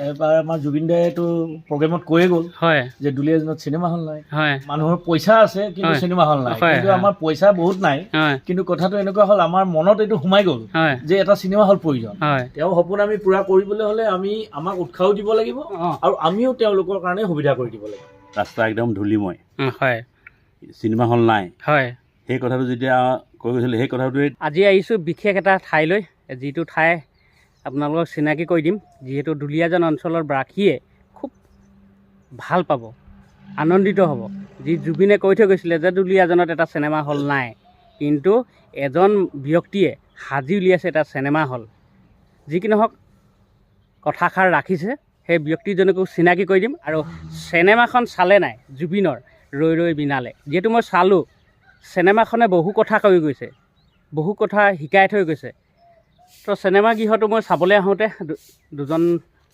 এবাৰ আমাৰ জুবিন দায়েতো প্ৰগ্ৰেমত কৈয়ে গ'ল হয়। যে দুলীয়াজনত চিনেমা হল নাই। হয়। মানুহৰ পইচা আছে কিন্তু। চিনেমা হল নাই। কিন্তু। আমাৰ পইচা বহুত নাই কিন্তু কথাটো এনেকুৱা হ'ল আমাৰ মনত এইটো সোমাই গ'ল যে এটা চিনেমা হল প্ৰয়োজন। হয়। তেওঁৰ সপোন আমি পূৰা কৰিবলৈ হ'লে আমি আমাক উৎসাহো দিব লাগিব আৰু আমিও তেওঁলোকৰ কাৰণে সুবিধা কৰি দিব লাগিব। ৰাস্তা একদম ধূলিময়। হয়। চিনেমা হল নাই। হয়। সেই কথাটো যেতিয়া কৈ গৈছিলে সেই কথাটোৱে আজি আহিছোঁ বিশেষ এটা ঠাইলৈ যিটো ঠাই আপোনালোকক চিনাকি কৰি দিম যিহেতু দুলীয়াজান অঞ্চলৰ বাসীয়ে খুব ভাল পাব আনন্দিত হ'ব। যি জুবিনে কৈ থৈ গৈছিলে যে দুলীয়াজানত এটা চিনেমা হল নাই কিন্তু এজন ব্যক্তিয়ে সাজি উলিয়াইছে এটা চিনেমা হল। যি কি নহওক কথাষাৰ ৰাখিছে সেই ব্যক্তিজনকো চিনাকি কৰি দিম আৰু চিনেমাখন চালে নাই জুবিনৰ ৰৈ ৰৈ বিনালে। যিহেতু মই চালোঁ চিনেমাখনে বহু কথা কৈ গৈছে বহু কথা শিকাই থৈ গৈছে। তো চিনেমা গৃহটো মই চাবলৈ আহোঁতে দুজন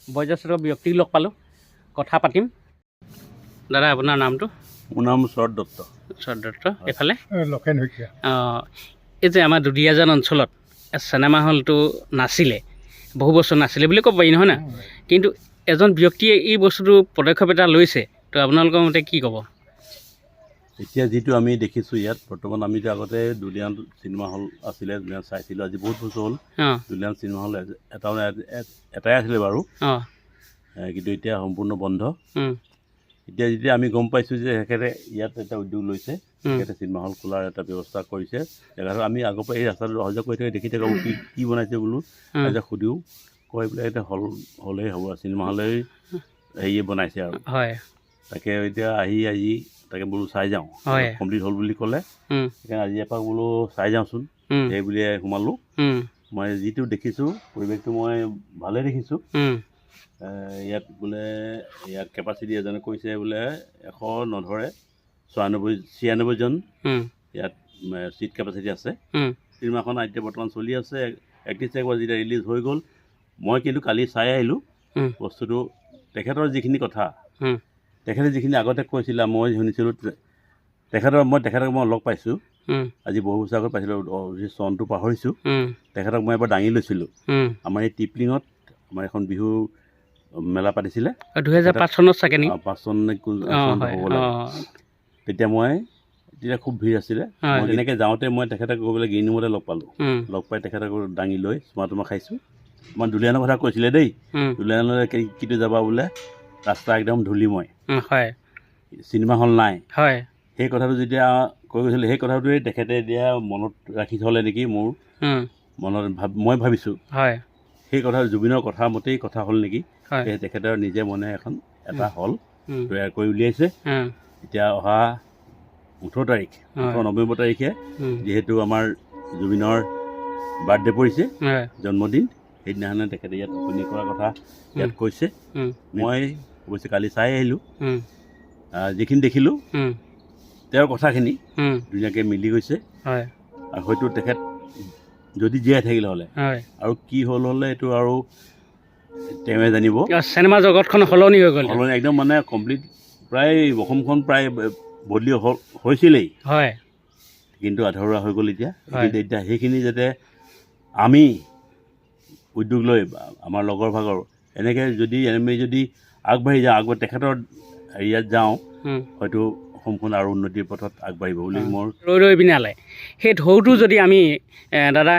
বয়োজ্যেষ্ঠ ব্যক্তিক লগ পালোঁ। কথা পাতিম। দাদা আপোনাৰ নামটো? মোৰ নাম শৰৎ দত্ত। শৰৎ দত্ত এইফালে? লখেন শইকীয়া। অঁ, এই যে আমাৰ দুলীয়াজান অঞ্চলত এই চিনেমা হলটো নাছিলে বহু বছৰ নাছিলে বুলি ক'ব পাৰি নহয় না? কিন্তু এজন ব্যক্তিয়ে এই বস্তুটো পদক্ষেপ এটা লৈছে তো আপোনালোকৰ মতে কি ক'ব? এতিয়া যিটো আমি দেখিছোঁ ইয়াত বৰ্তমান আমিতো আগতে দুলীয়ান চিনেমা হল আছিলে দুলীয়ান চাইছিলোঁ আজি বহুত বছৰ হ'ল দুলীয়ান চিনেমা হল এটা মানে এটাই আছিলে বাৰু। কিন্তু এতিয়া সম্পূৰ্ণ বন্ধ। এতিয়া যেতিয়া আমি গম পাইছোঁ যে তেখেতে ইয়াত এটা উদ্যোগ লৈছে তেখেতে চিনেমা হল খোলাৰ এটা ব্যৱস্থা কৰিছে। জেগাটো আমি আগৰ পৰা এই ৰাস্তাটো অহা যোৱা কৰি থাকি দেখি থাকোঁ কি কি বনাইছে বোলো। এতিয়া সুধিও কৈ পেলাই এতিয়া হল হলেই হ'ব চিনেমা হলেই হেৰিয়ে বনাইছে আৰু। হয়। তাকে এতিয়া আহি আজি তাকে বোলো চাই যাওঁ। কমপ্লিট হ'ল বুলি ক'লে। সেইকাৰণে আজি এপাক বোলো চাই যাওঁচোন। সেই বুলিয়ে সোমালোঁ। মই যিটো দেখিছোঁ পৰিৱেশটো মই ভালেই দেখিছোঁ। ইয়াত বোলে ইয়াত কেপাচিটি এজনে কৈছে বোলে এশ নধৰে ছয়ানব্বৈ ছিয়ানব্বৈজন ইয়াত ছিট কেপাচিটি আছে। চিনেমাখন এতিয়া বৰ্তমান চলি আছে। একত্ৰিছ তাৰিখৰ যেতিয়া ৰিলিজ হৈ গ'ল মই কিন্তু কালি চাই আহিলোঁ। বস্তুটো তেখেতৰ যিখিনি কথা। তেখেতে যিখিনি আগতে কৈছিলে মই শুনিছিলোঁ তেখেতৰ মই তেখেতক মই লগ পাইছোঁ। আজি বহু বছৰ আগত পাইছিলোঁ চনটো পাহৰিছোঁ। তেখেতক মই এবাৰ দাঙি লৈছিলোঁ। আমাৰ এই টিপলিঙত আমাৰ এখন বিহু মেলা পাতিছিলে। দুহেজাৰ পাঁচ চনত চাগে পাঁচ চন তেতিয়া মই তেতিয়া খুব ভিৰ আছিলে। তেনেকৈ যাওঁতে মই তেখেতক গৈ পেলাই গ্ৰীণ ৰুমতে লগ পালোঁ। লগ পাই তেখেতক দাঙি লৈ চুমা তোমা খাইছোঁ। আমাৰ দুলীয়ানৰ কথা কৈছিলে দেই। দুলীয়ানলৈ কিটো যাবা বোলে? ৰাস্তা একদম ধূলিময় হয়। চিনেমা হল নাই। হয়। সেই কথাটো যেতিয়া কৈ গৈছিলে সেই কথাটোৱে তেখেতে এতিয়া মনত ৰাখি থ'লে নেকি মোৰ? মনত ভাব মই ভাবিছোঁ। হয়। সেই কথা জুবিনৰ কথা মতেই কথা হ'ল নেকি? তেখেতৰ নিজে মনে এখন এটা হল তৈয়াৰ কৰি উলিয়াইছে। এতিয়া অহা ওঠৰ তাৰিখ। ওঠৰ নৱেম্বৰ তাৰিখে যিহেতু আমাৰ জুবিনৰ বাৰ্থডে পৰিছে জন্মদিন সেইদিনাখনে তেখেতে ইয়াত অপেনিং কৰাৰ কথা ইয়াত কৈছে। মই অৱশ্যে কালি চাই আহিলোঁ। যিখিনি দেখিলোঁ তেওঁৰ কথাখিনি ধুনীয়াকৈ মিলি গৈছে। আৰু হয়তো তেখেত যদি জীয়াই থাকিলে হ'লে। আৰু কি হ'ল হ'লে এইটো আৰু তেওঁৱে জানিব। চিনেমা জগতখন সলনি হৈ গ'ল। সলনি একদম মানে কমপ্লিট প্ৰায় অসমখন প্ৰায় বদলি হৈছিলেই। হয়। কিন্তু আধৰুৱা হৈ গ'ল এতিয়া। কিন্তু এতিয়া সেইখিনি যাতে আমি উদ্যোগ লৈ আমাৰ লগৰ ভাগৰ এনেকৈ যদি আমি যদি আগবাঢ়ি যাওঁ আগবাঢ়ি তেখেতৰ ইয়াত যাওঁ হয়তো অসমখন আৰু উন্নতিৰ পথত আগবাঢ়িব বুলি। মোৰ ৰৈ ৰৈ বিনালে সেই ঢৌটো যদি আমি দাদা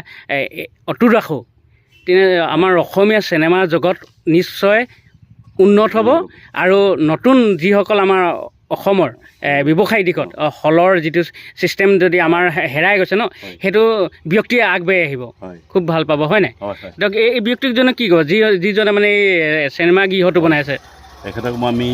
অটুট ৰাখোঁ তেনে আমাৰ অসমীয়া চিনেমা জগত নিশ্চয় উন্নত হ'ব আৰু নতুন যিসকল আমাৰ অসমৰ এ, ব্যৱসায়িক দিশত হলৰ যিটো ছিষ্টেম যদি আমাৰ হেৰাই গৈছে ন। সেইটো ব্যক্তিয়ে আগবাঢ়ি আহিব। খুব ভাল পাব হয় নাই? এই ব্যক্তিজনে কি ক'ব? যি যিজনে মানে এই চিনেমা গৃহটো বনাইছে তেখেতক মই আমি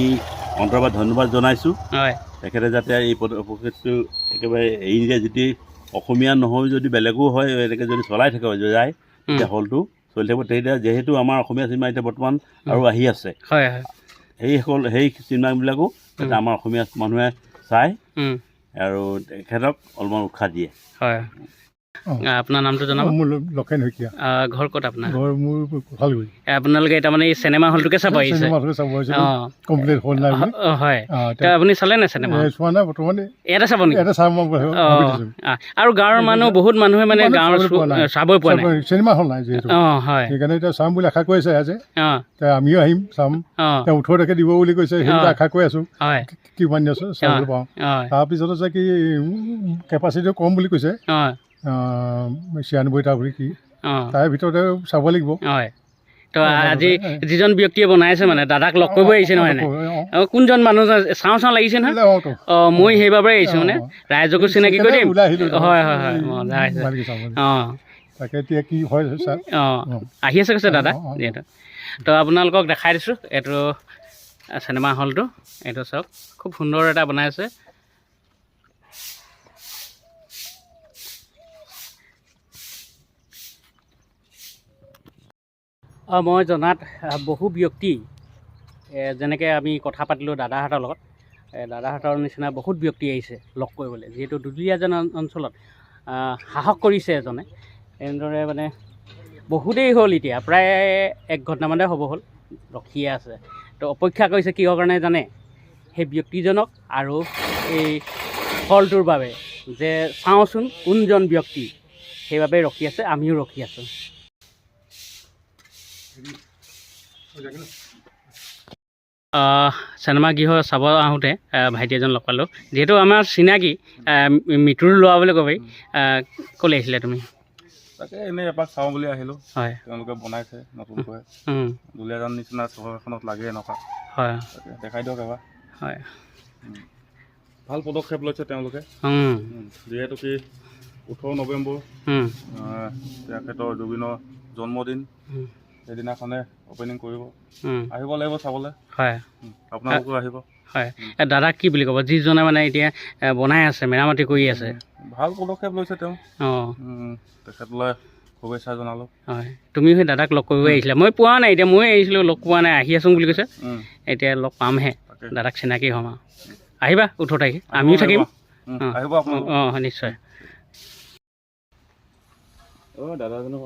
অন্তৰবাদ ধন্যবাদ জনাইছোঁ। হয়। তেখেতে যাতে এই পদক্ষেপটো একেবাৰে এৰি নিদিয়ে যদি অসমীয়া নহয় যদি বেলেগো হয় এনেকৈ যদি চলাই থাকে যায় তেতিয়া হলটো চলি থাকিব। তেতিয়া যিহেতু আমাৰ অসমীয়া চিনেমা এতিয়া বৰ্তমান আৰু আহি আছে। হয় হয়। সেইসকল সেই চিনেমাবিলাকো যাতে আমাৰ অসমীয়া মানুহে চায় আৰু তেখেতক অলপমান উৎসাহ দিয়ে। হয়। আপোনাৰ নামটো জনাব? মোৰ শইকীয়া। ঘৰ ক'ত আপোনাৰ? ঘৰ মোৰ কোঠালগুৰি এ, আপোনালোকে তাৰমানে এই চিনেমা হলটোকে চাব আহিছে। কমপ্লিট হ'ল নাই হয়। আপুনি চালে নাই চিনেমা এতিয়া চোৱা নাই বৰ্তমান। ইয়াতে চাব নেকি? আৰু গাঁৱৰ মানুহ বহুত মানুহে মানে গাঁৱৰ চাবই পোৱা নাই। চিনেমা হল নাই যিহেতু। অঁ হয়। সেইকাৰণে এতিয়া চাম বুলি আশা কৰি আছে আজি আমিও আহিম চাম। ওঠৰ তাৰিখে দিব বুলি কৈছে অঁ। আশা কৰি আছোঁ। কিমান চাবলৈ পাওঁ। তাৰপিছত আছে কি কেপাচিটিও কম বুলি কৈছে। ছিয়ানব্বৈটা বুলি কি? তাৰে ভিতৰতে চাব লাগিব। হয়। তো আজি যিজন ব্যক্তিয়ে বনাইছে মানে দাদাক লগ কৰিব আহিছে নহয় অঁ, কোনজন মানুহ চাওঁ চাওঁ লাগিছে নহয়? অঁ, মই সেইবাবে আহিছোঁ মানে। ৰাইজকো চিনাকি কৰি দিম। হয় হয় হয়। মজা হৈছে ভালকৈ চাবলৈ। অঁ। তাকে এতিয়া কি হয় অঁ। আহি আছে কৈছে দাদা। যিহেতু তো আপোনালোকক দেখাই দিছোঁ। এইটো চিনেমা হলটো। এইটো চাওক। খুব সুন্দৰ এটা বনাই মই জনাত বহু ব্যক্তি যেনেকৈ আমি কথা পাতিলোঁ দাদাহঁতৰ লগত দাদাহঁতৰ নিচিনা বহুত ব্যক্তি আহিছে লগ কৰিবলৈ যিহেতু দুলীয়াজান অন- অঞ্চলত সাহস কৰিছে এজনে। এনেদৰে মানে বহুতেই হ'ল এতিয়া প্ৰায় এক ঘণ্টামানে হ'ব হ'ল ৰখিয়ে আছে। তো অপেক্ষা কৰিছে কিহৰ কাৰণে জানে? সেই ব্যক্তিজনক আৰু এই ফলটোৰ বাবে যে চাওঁচোন কোনজন ব্যক্তি সেইবাবে ৰখি আছে আমিও ৰখি আছোঁ। চিনেমা গৃহ চাব আহোঁতে আহ, ভাইটি এজন লগ পালোঁ। যিহেতু আমাৰ চিনাকি আহ, মৃত্যুৰ লোৱা বুলি ক'বি ক'লৈ আহিছিলে তুমি? তাকে এনেই এপাক চাওঁ বুলি আহিলোঁ। হয়। তেওঁলোকে বনাইছে নতুনকৈ। দুলীয়াজান নিচিনা চহৰ এখনত লাগে এনেকুৱা। হয়। দেখাই দিয়ক এবাৰ। হয়। ভাল পদক্ষেপ লৈছে তেওঁলোকে। যিহেতু কি ওঠৰ নৱেম্বৰ তেখেতৰ জুবিনৰ জন্মদিন। সেইদিনাখনে অ'পেনিং কৰিব। আহিব লাগিব চাবলৈ। হয়। আপোনালোকো আহিব। হয়। দাদাক কি বুলি ক'ব? যিজনে মানে এতিয়া বনাই আছে মেৰামতি কৰি আছে। ভাল পদক্ষেপ লৈছে তেওঁ। অঁ। তেখেতলৈ শুভেচ্ছা জনালোঁ। হয়। তুমিও সেই দাদাক লগ কৰিব আহিছিলা। মই পোৱা নাই এতিয়া ময়ো আহিছিলোঁ লগ পোৱা নাই। আহি আছোঁ বুলি কৈছে। এতিয়া লগ পামহে। দাদাক চিনাকি হ'ম আৰু। আহিবা ওঠৰ তাৰিখে। আমিও থাকিম। অঁ। নিশ্চয়। অঁ দাদাজনক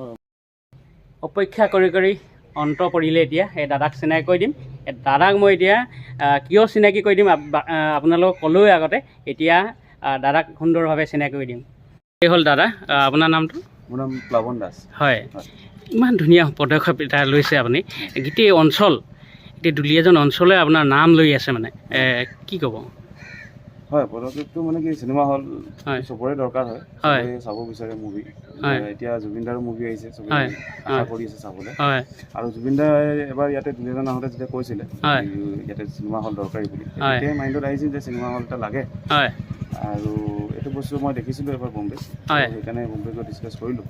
অপেক্ষা কৰি কৰি অন্ত পৰিলে এতিয়া। এই দাদাক চিনাকি কৰি দিম। দাদাক মই এতিয়া কিয় চিনাকি কৰি দিম? আপোনালোকক ক'লোৱে আগতে। এতিয়া দাদাক সুন্দৰভাৱে চিনাকি কৰি দিম। এই হ'ল দাদা? আপোনাৰ নামটো? মোৰ নাম প্লাৱন দাস। হয়। ইমান ধুনীয়া পদক্ষেপ এটা লৈছে আপুনি। গোটেই অঞ্চল গোটেই দুলীয়াজন অঞ্চলে আপোনাৰ নাম লৈ আছে মানে। কি ক'ব? হয় পদক্ষেপটো মানে কি চিনেমা হল। চবৰে দৰকাৰ হয়। চাব বিচাৰে মুভি এতিয়া জুবিন দাৰো মুভি আহিছে চবে আশা কৰি আছে চাবলৈ। আৰু জুবিন দাই এবাৰ ইয়াতে দুলীয়াজান আহোঁতে যেতিয়া কৈছিলে ইয়াতে চিনেমা হল দৰকাৰী বুলি। তেতিয়াই মাইণ্ডত আহিছিল যে চিনেমা হল এটা লাগে। আৰু এইটো বস্তু মই দেখিছিলোঁ এবাৰ বম্বে সেইকাৰণে বম্বে গৈ ডিছকাছ কৰিলোঁ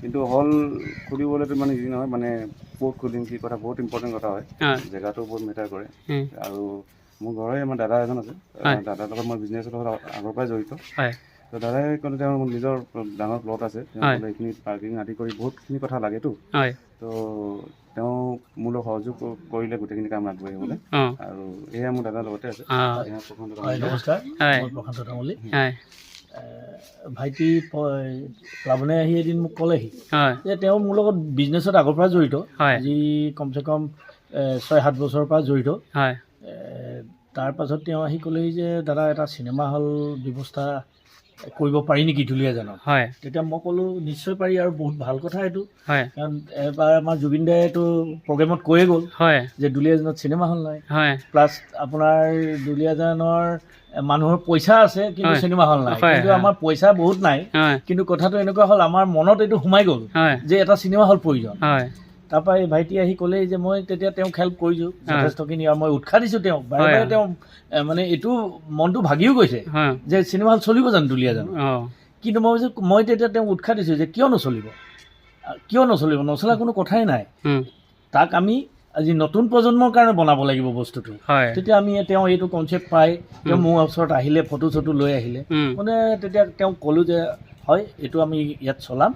কিন্তু হল খুলিবলৈতো মানে ইজি নহয় মানে ক'ত খুলিম কি কথা বহুত ইম্পৰ্টেণ্ট কথা হয়। জেগাটো বহুত মেটাৰ কৰে। আৰু মোৰ ঘৰৰে আমাৰ দাদা এজন আছে। দাদাৰ লগত মই বিজনেছৰ লগত আগৰ পৰাই জড়িত। তো দাদাই ক'লে তেওঁৰ নিজৰ ডাঙৰ প্লট আছে তেওঁ এইখিনি পাৰ্কিং আদি কৰি বহুতখিনি কথা লাগেতো। তো তেওঁ মোৰ লগত সহযোগ কৰিলে গোটেইখিনি কাম আগবাঢ়িবলৈ আৰু এয়া মোৰ দাদাৰ লগতে আছে। নমস্কাৰ। প্ৰশান্ত তামুলী ভাইটি প্লাৱনে আহি এদিন মোক ক'লেহি। যে তেওঁ মোৰ লগত বিজনেছত আগৰ পৰা জড়িত। আজি কমচে কম ছয় সাত বছৰৰ পৰা জড়িত। হয় এ, তাৰ পাছত তেওঁ আহি ক'লেহি যে দাদা এটা চিনেমা হল ব্যৱস্থা কৰিব পাৰি নেকি দুলীয়াজানত হয়। তেতিয়া মই ক'লোঁ নিশ্চয় পাৰি আৰু বহুত ভালো কথা এইটো। হয়। কাৰণ এবাৰ আমাৰ জুবিন এইটো প্ৰগ্ৰেমত কৈয়ে গ'ল হয়। যে দুলীয়াজানত চিনেমা হল নাই। হয়। প্লাছ আপোনাৰ দুলীয়াজানৰ মানুহৰ পইচা আছে কিন্তু চিনেমা হল নাই। কিন্তু আমাৰ পইচা বহুত নাই কিন্তু কথাটো এনেকুৱা হ'ল আমাৰ মনত এইটো সোমাই গ'ল যে এটা চিনেমা হল প্ৰয়োজন। হয়। তাৰপৰা এই ভাইটি আহি ক'লেই যে মই তেতিয়া তেওঁক হেল্প কৰিছোঁ যথেষ্টখিনি আৰু মই উৎসাহ দিছোঁ তেওঁক। বাৰে বাৰে তেওঁ মানে এইটো মনটো ভাগিও গৈছে যে চিনেমা হল চলিব জানো দুলীয়াজানো অঁ। কিন্তু মই ভাবিছোঁ মই তেতিয়া তেওঁক উৎসাহ দিছোঁ যে কিয় নচলিব? কিয় নচলিব? নচলা কোনো কথাই নাই। তাক আমি আজি নতুন প্ৰজন্মৰ কাৰণে বনাব লাগিব বস্তুটো। তেতিয়া আমি তেওঁ এইটো কনচেপ্ট পাই তেওঁ মোৰ ওচৰত আহিলে ফটো চটো লৈ আহিলে। মানে তেতিয়া তেওঁক ক'লোঁ যে হয় এইটো আমি ইয়াত চলাম।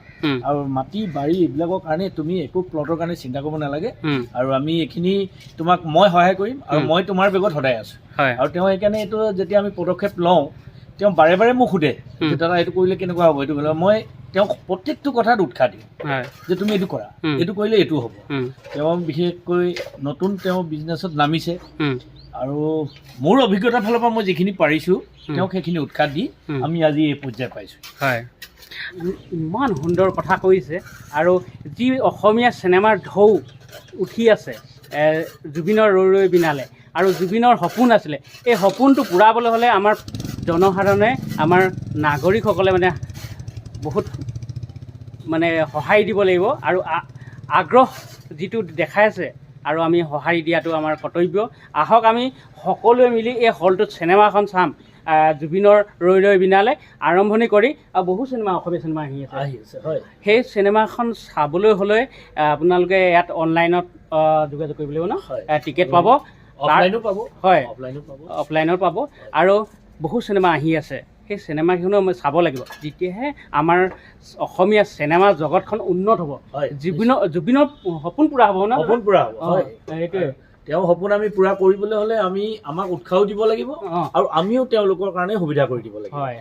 আৰু মাটি বাৰী এইবিলাকৰ কাৰণে তুমি একো প্লটৰ কাৰণে চিন্তা কৰিব নালাগে। আৰু আমি এইখিনি তোমাক মই সহায় কৰিম আৰু মই তোমাৰ বেগত সদায় আছোঁ। আৰু তেওঁ সেইকাৰণে এইটো যেতিয়া আমি পদক্ষেপ লওঁ তেওঁ বাৰে বাৰে মোক সোধে যে দাদা এইটো কৰিলে কেনেকুৱা হ'ব? এইটো কৰিলে মই তেওঁক প্ৰত্যেকটো কথাত উৎসাহ দিওঁ। যে তুমি এইটো কৰা। এইটো কৰিলে এইটো হ'ব। তেওঁ বিশেষকৈ নতুন তেওঁ বিজনেছত নামিছে। আৰু মোৰ অভিজ্ঞতাৰ ফালৰ পৰা মই যিখিনি পাৰিছোঁ। তেওঁক সেইখিনি উৎসাহ দি। আমি আজি এই পৰ্যায় পাইছোঁ হয় ইমান সুন্দৰ কথা কৈছে আৰু যি অসমীয়া চিনেমাৰ ঢৌ উঠি আছে এ, জুবিনৰ ৰৈ ৰৈ বিনালে আৰু জুবিনৰ সপোন আছিলে এই সপোনটো পূৰাবলৈ হ'লে আমাৰ জনসাধাৰণে আমাৰ নাগৰিকসকলে মানে বহুত মানে সঁহাৰি দিব লাগিব আৰু আ- আগ্ৰহ যিটো দেখাই আছে আৰু আমি সঁহাৰি দিয়াটো আমাৰ কৰ্তব্য। আহক আমি সকলোৱে মিলি এই হলটোত চিনেমাখন চাম। জুবিনৰ ৰৈ ৰৈ বিনালে আৰম্ভণি কৰি আৰু বহু চিনেমা অসমীয়া চিনেমা আহি আছে। আহি আছে হয়। সেই চিনেমাখন চাবলৈ হ'লে আপোনালোকে ইয়াত অনলাইনত যোগাযোগ কৰিব লাগিব ন? টিকেট পাব। অফলাইনো পাব। হয়। অফলাইনো পাব। অফলাইনত পাব। আৰু বহু চিনেমা আহি আছে। সেই চিনেমাকেইখনো আমি চাব লাগিব। তেতিয়াহে আমাৰ অসমীয়া চিনেমা জগতখন উন্নত হ'ব। হয় জুবিনৰ জুবিনৰ সপোন পূৰা হ'ব ন সপোন পূৰা হ'ব সেইটোৱে। তেওঁৰ সপোন আমি পূৰা কৰিবলৈ হ'লে আমি আমাক উৎসাহো দিব লাগিব অঁ। আৰু আমিও তেওঁলোকৰ কাৰণে সুবিধা কৰি দিব লাগিব। হয়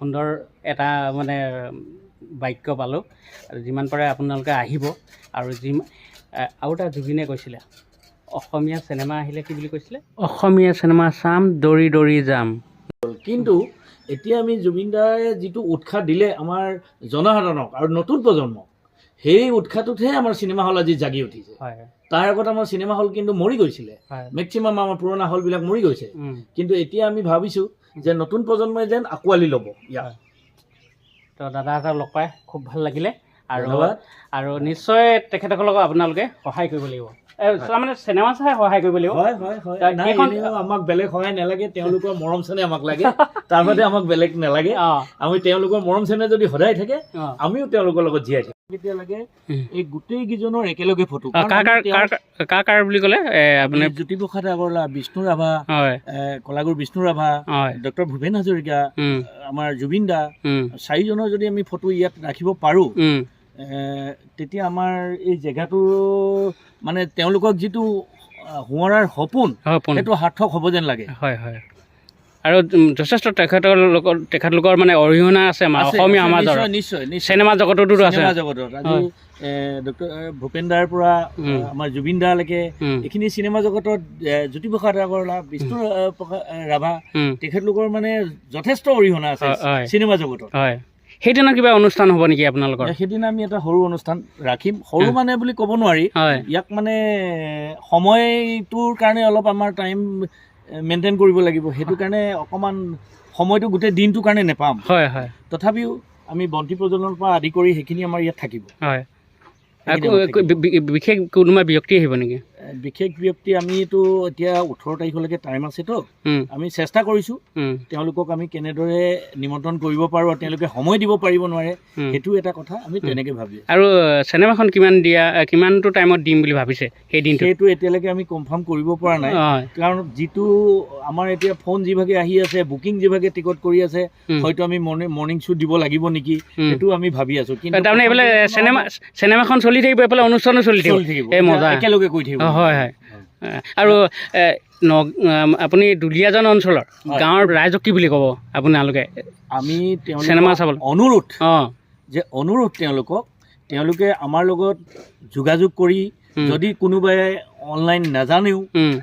সুন্দৰ এটা মানে বাক্য পালোঁ। আৰু যিমান পাৰে আপোনালোকে আহিব। আৰু যিমান এ, আৰু এটা জুবিনে কৈছিলে অসমীয়া চিনেমা আহিলে কি বুলি কৈছিলে? অসমীয়া চিনেমা চাম দৌৰি দৌৰি যাম। কিন্তু এতিয়া আমি জুবিনদাৰে যিটো উৎসাহ দিলে আমাৰ জনসাধাৰণক আৰু নতুন প্ৰজন্মক সেই উৎসাহটোতহে আমাৰ চিনেমা হল আজি জাগি উঠিছে। তাৰ আগত আমাৰ চিনেমা হল কিন্তু মৰি গৈছিলে। মেক্সিমাম আমাৰ পুৰণা হলবিলাক মৰি গৈছে। কিন্তু এতিয়া আমি ভাবিছোঁ যে নতুন প্ৰজন্মই যেন আঁকোৱালি ল'ব হয়। তো দাদাহঁতক লগ পাই খুব ভালো লাগিলে। আৰু আৰু নিশ্চয় তেখেতসকলক আপোনালোকে সহায় কৰিব লাগিব। তাৰমানে চিনেমা চাই সহায় কৰিব লাগিব। হয় হয় হয়। আমাক বেলেগ সহায় নালাগে তেওঁলোকৰ মৰম চেনেহ আমাক লাগে। তাৰ বাদে আমাক বেলেগ নালাগে। আমি তেওঁলোকৰ মৰম চেনেহ যদি সদায় থাকে আমিও তেওঁলোকৰ লগত জীয়াই থাকিম। এই একেলগে ফটো। কাৰ কাৰ বুলি ক'লে? জ্যোতিপ্ৰসাদ আগৰৱালা বিষ্ণু ৰাভা কলাগুৰু বিষ্ণু ৰাভা ডক্টৰ ভূপেন হাজৰিকা আমাৰ জুবিন দা চাৰিজনৰ যদি আমি ফটো ইয়াত ৰাখিব পাৰোঁ তেতিয়া আমাৰ এই জেগাটো মানে তেওঁলোকক যিটো সোঁৱৰাৰ সপোন সেইটো সাৰ্থক হ'ব যেন লাগে। হয় হয়। আৰু যথেষ্ট তেখেতৰ লগত তেখেতলোকৰ মানে অৰিহণা আছে আমাৰ অসমীয়া সমাজৰ। নিশ্চয়, চিনেমা জগততো আছে। চিনেমা জগতত। আজি হয়। এ, ডক্টৰ ভূপেন দাৰ পৰা আমাৰ জুবিন দালৈকে এইখিনি চিনেমা জগতত জ্যোতিপ্ৰসাদ আগৰৱালা বিষ্ণু ৰাভা তেখেতলোকৰ মানে যথেষ্ট অৰিহণা আছে। চিনেমা জগতত। হয়। সেইদিনা কিবা অনুষ্ঠান হ'ব নেকি আপোনালোকৰ? সেইদিনা আমি এটা সৰু অনুষ্ঠান ৰাখিম। সৰু। মানে বুলি ক'ব নোৱাৰি। হয়। ইয়াক মানে সময়টোৰ কাৰণে অলপ আমাৰ টাইম মেইনটেইন কৰিব লাগিব। সেইটো কাৰণে অকণমান সময়টো গোটেই দিনটোৰ কাৰণে নেপাম। হয় হয়। তথাপিও আমি বন্তি প্ৰজ্বলনৰ পৰা আদি কৰি সেইখিনি আমাৰ ইয়াত থাকিব। হয়। বিশেষ কোনোবা ব্যক্তি আহিব নেকি? বিশেষ ব্যক্তি আমিতো এতিয়া ওঠৰ তাৰিখলৈকে টাইম আছেতো আমি চেষ্টা কৰিছোঁ। তেওঁলোকক আমি কেনেদৰে নিমন্ত্ৰণ কৰিব পাৰোঁ আৰু তেওঁলোকে সময় দিব পাৰিব নোৱাৰে সেইটো এটা কথা আমি তেনেকৈ ভাবি আৰু চিনেমাখন কিমান দিয়া কিমানটো টাইমত দিম বুলি ভাবিছে সেই দিনটোত? সেইটো এতিয়ালৈকে আমি কনফাৰ্ম কৰিব পৰা নাই। কাৰণ যিটো আমাৰ এতিয়া ফোন যিভাগে আহি আছে বুকিং যিভাগে টিকট কৰি আছে হয়তো আমি মৰ্ণিং মৰ্ণিং শ্ব' দিব লাগিব নেকি সেইটো আমি ভাবি আছোঁ। কিন্তু তাৰমানে এইফালে চিনেমা চিনেমাখন চলি থাকিব এইফালে অনুষ্ঠানো চলি থাকিব। মজা। একেলগে কৰি থাকিব। হয় হয় আৰু আপুনি দুলীয়াজান অঞ্চলৰ। গাঁৱৰ ৰাইজক কি বুলি ক'ব আপোনালোকে? আমি চিনেমা চাবলৈ। অনুৰোধ অঁ। যে অনুৰোধ তেওঁলোকক তেওঁলোকে আমাৰ লগত যোগাযোগ কৰি। যদি কোনোবাই অনলাইন নাজানেও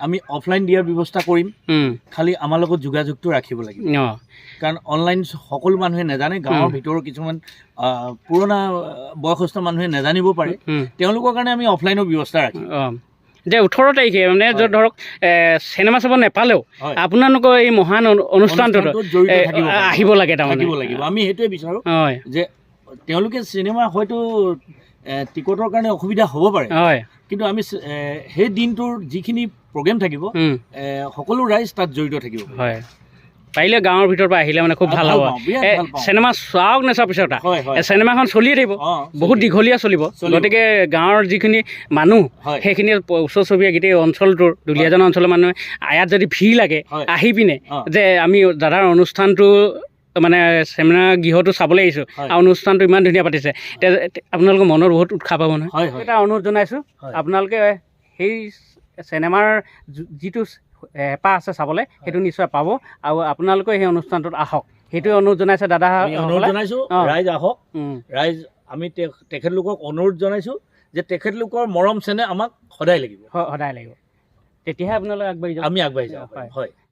আমি অফলাইন দিয়াৰ ব্যৱস্থা কৰিম। খালি আমাৰ লগত যোগাযোগটো ৰাখিব লাগিব। কাৰণ অনলাইন সকলো মানুহে নাজানে গাঁৱৰ। ভিতৰৰ কিছুমান পুৰণা বয়সস্থ মানুহে নাজানিব পাৰে। তেওঁলোকৰ কাৰণে আমি অফলাইনৰ ব্যৱস্থা ৰাখিম। যে ওঠৰ তাৰিখে মানে য'ত। ধৰক চিনেমা চাব নেপালেও। আপোনালোকৰ এই মহান অনু- অনুষ্ঠানটোত অনুষ্ঠানটোত জড়িত থাকিব আহিব লাগে তাৰমানে। আমি সেইটোৱে বিচাৰোঁ যে তেওঁলোকে চিনেমা হয়তো টিকটৰ কাৰণে অসুবিধা হ'ব পাৰে। হয়। কিন্তু আমি সেই দিনটোৰ যিখিনি প্ৰগ্ৰেম থাকিব সকলো ৰাইজ তাত জড়িত থাকিব হয়। পাৰিলে গাঁৱৰ ভিতৰৰ পৰা আহিলে মানে খুব ভালো হ'ব। চিনেমা চোৱাওক নেচোৱাৰ পিছত হয় চিনেমাখন চলিয়ে থাকিব। বহুত দীঘলীয়া চলিব। গতিকে গাঁৱৰ যিখিনি মানুহ সেইখিনি ওচৰ চুবুৰীয়া গোটেই অঞ্চলটোৰ দুলীয়াজান অঞ্চলৰ মানুহে ইয়াত যদি ভিৰ লাগে আহি পিনে যে আমি দাদাৰ অনুষ্ঠানটো মানে চেমিনাৰ গৃহটো চাবলৈ আহিছোঁ আৰু অনুষ্ঠানটো ইমান ধুনীয়া পাতিছে। আপোনালোকৰ মনত বহুত উৎসাহ পাব নহয়। হয় হয়। এটা অনুৰোধ জনাইছোঁ আপোনালোকে সেই চিনেমাৰ যিটো হেঁপাহ আছে চাবলৈ সেইটো নিশ্চয় পাব। আৰু আপোনালোকে সেই অনুষ্ঠানটোত আহক। সেইটোৱে অনুৰোধ জনাইছে দাদা অনুৰোধ জনাইছোঁ। ৰাইজ আহক। ৰাইজ আমি তেখেতলোকক অনুৰোধ জনাইছোঁ যে তেখেতলোকৰ মৰম চেনেহ আমাক সদায় লাগিব। সদায় লাগিব। তেতিয়াহে আপোনালোকে আগবাঢ়ি যাব। আমি আগবাঢ়ি। পাৰিম হয়।